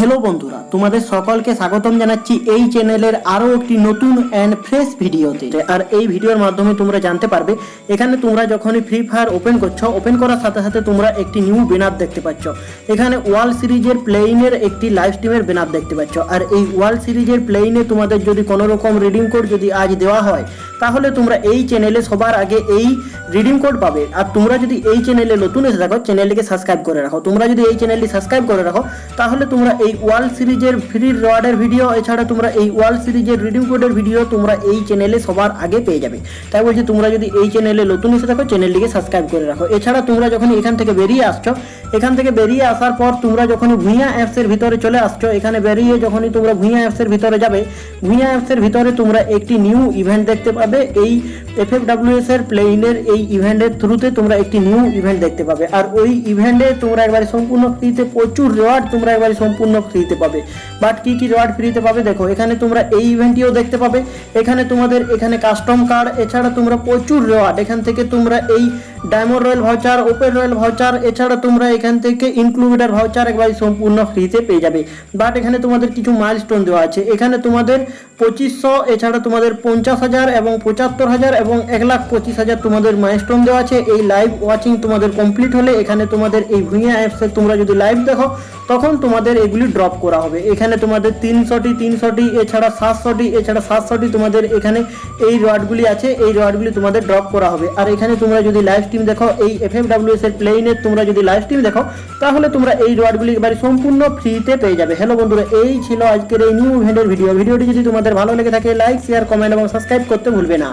Hello বন্ধুরা, তোমাদের সকলকে স্বাগতম জানাচ্ছি এই চ্যানেলের আরও একটি নতুন অ্যান্ড ফ্রেশ ভিডিওতে। আর এই ভিডিওর মাধ্যমে তোমরা জানতে পারবে, এখানে তোমরা যখনই ফ্রি ফায়ার ওপেন করছ ওপেন করার সাথে সাথে তোমরা একটি নিউ ব্যানার দেখতে পাচ্ছ। এখানে ওয়াল সিরিজের প্লেইনের একটি লাইভ স্ট্রিমের ব্যানার দেখতে পাচ্ছ। আর এই ওয়াল সিরিজের প্লেইনে তোমাদের যদি কোনো রকম রিডিং কোড যদি আজ দেওয়া হয়, তাহলে তোমরা এই চ্যানেলে সবার আগে এই রিডিং কোড পাবে। আর তোমরা যদি এই চ্যানেলে নতুন এসে থাকো, চ্যানেলটিকে সাবস্ক্রাইব করে রাখো। তোমরা যদি এই চ্যানেলটি সাবস্ক্রাইব করে রাখো, তাহলে তোমরা এই ওয়াল সিরিজের ফ্রি রিওয়ার্ডের ভিডিও এছাড়া তোমরা এই ওয়াল সিরিজের রিডিং কোডের ভিডিও তোমরা এই চ্যানেলে সবার আগে পেয়ে যাবে। তাই বলছি, তোমরা যদি এই চ্যানেলে নতুন এসে থাকো চ্যানেলটিকে সাবস্ক্রাইব করে রাখো। এছাড়া তোমরা যখন এখান থেকে বেরিয়ে আসছো, এখান থেকে বেরিয়ে আসার পর তোমরা যখন ভুঁইয়া অ্যাপসের ভিতরে চলে আসছো, এখানে বেরিয়ে যখনই তোমরা ভুঁইয়া অ্যাপসের ভিতরে যাবে, ভুঁইয়া অ্যাপসের ভিতরে তোমরা একটি নিউ ইভেন্ট দেখতে পাবে। এই এফ এফ ডাব্লিউএস এর প্লেইনের এই ইভেন্টের থ্রুতে তোমরা একটি নিউ ইভেন্ট দেখতে পাবে। আর ওই ইভেন্টে তোমরা একবারে সম্পূর্ণ ফ্রিতে প্রচুর রেওয়ার্ড তোমরা একবারে সম্পূর্ণ ফ্রিতে পাবে। বাট কি কি রিওয়ার্ড ফ্রিতে পাবে? দেখো, এখানে তোমরা এই ইভেন্টটিও দেখতে পাবে। এখানে তোমাদের, এখানে কাস্টম কার্ড এছাড়া তোমরা প্রচুর রিওয়ার্ড এখান থেকে তোমরা এই diamond royal voucher, open royal voucher, এছাড়া তোমরা এখান থেকে ইনক্লুডেড ভাউচার একবারে সম্পূর্ণ ফ্রিতে পেয়ে যাবে। বাট এখানে তোমাদের কিছু মাইলস্টোন দেওয়া আছে। এখানে তোমাদের পঁচিশশো, এছাড়া তোমাদের পঞ্চাশ হাজার এবং পঁচাত্তর হাজার এবং এক লাখ পঁচিশ হাজার তোমাদের মাইলস্টোন দেওয়া আছে। এই লাইভ ওয়াচিং তোমাদের কমপ্লিট হলে এখানে তোমাদের এই ভুঁইয়া অ্যাপসে তোমরা যদি লাইভ দেখো, তখন তোমাদের এগুলি ড্রপ করা হবে। এখানে তোমাদের তিনশোটি তিনশোটি, এছাড়া সাতশোটি এছাড়া সাতশোটি তোমাদের এখানে এই রোয়ার্ডগুলি আছে। এই রোয়ার্ডগুলি তোমাদের ড্রপ করা হবে। আর এখানে তোমরা যদি লাইভ স্ট্রিম দেখো, এই এফ ডাব্লিউ ডাব্লিউএস এর প্লেইনে তোমরা যদি লাইভ স্ট্রিম দেখো, তাহলে তোমরা এই রোয়ার্ডগুলি এবারে সম্পূর্ণ ফ্রিতে পেয়ে যাবে। হ্যালো বন্ধুরা, এই ছিল আজকের এই নিউ ইভেন্টের ভিডিও ভিডিওটি যদি তোমাদের ভালো লেগে থাকে লাইক শেয়ার কমেন্ট এবং সাবস্ক্রাইব করতে ভুলবে না।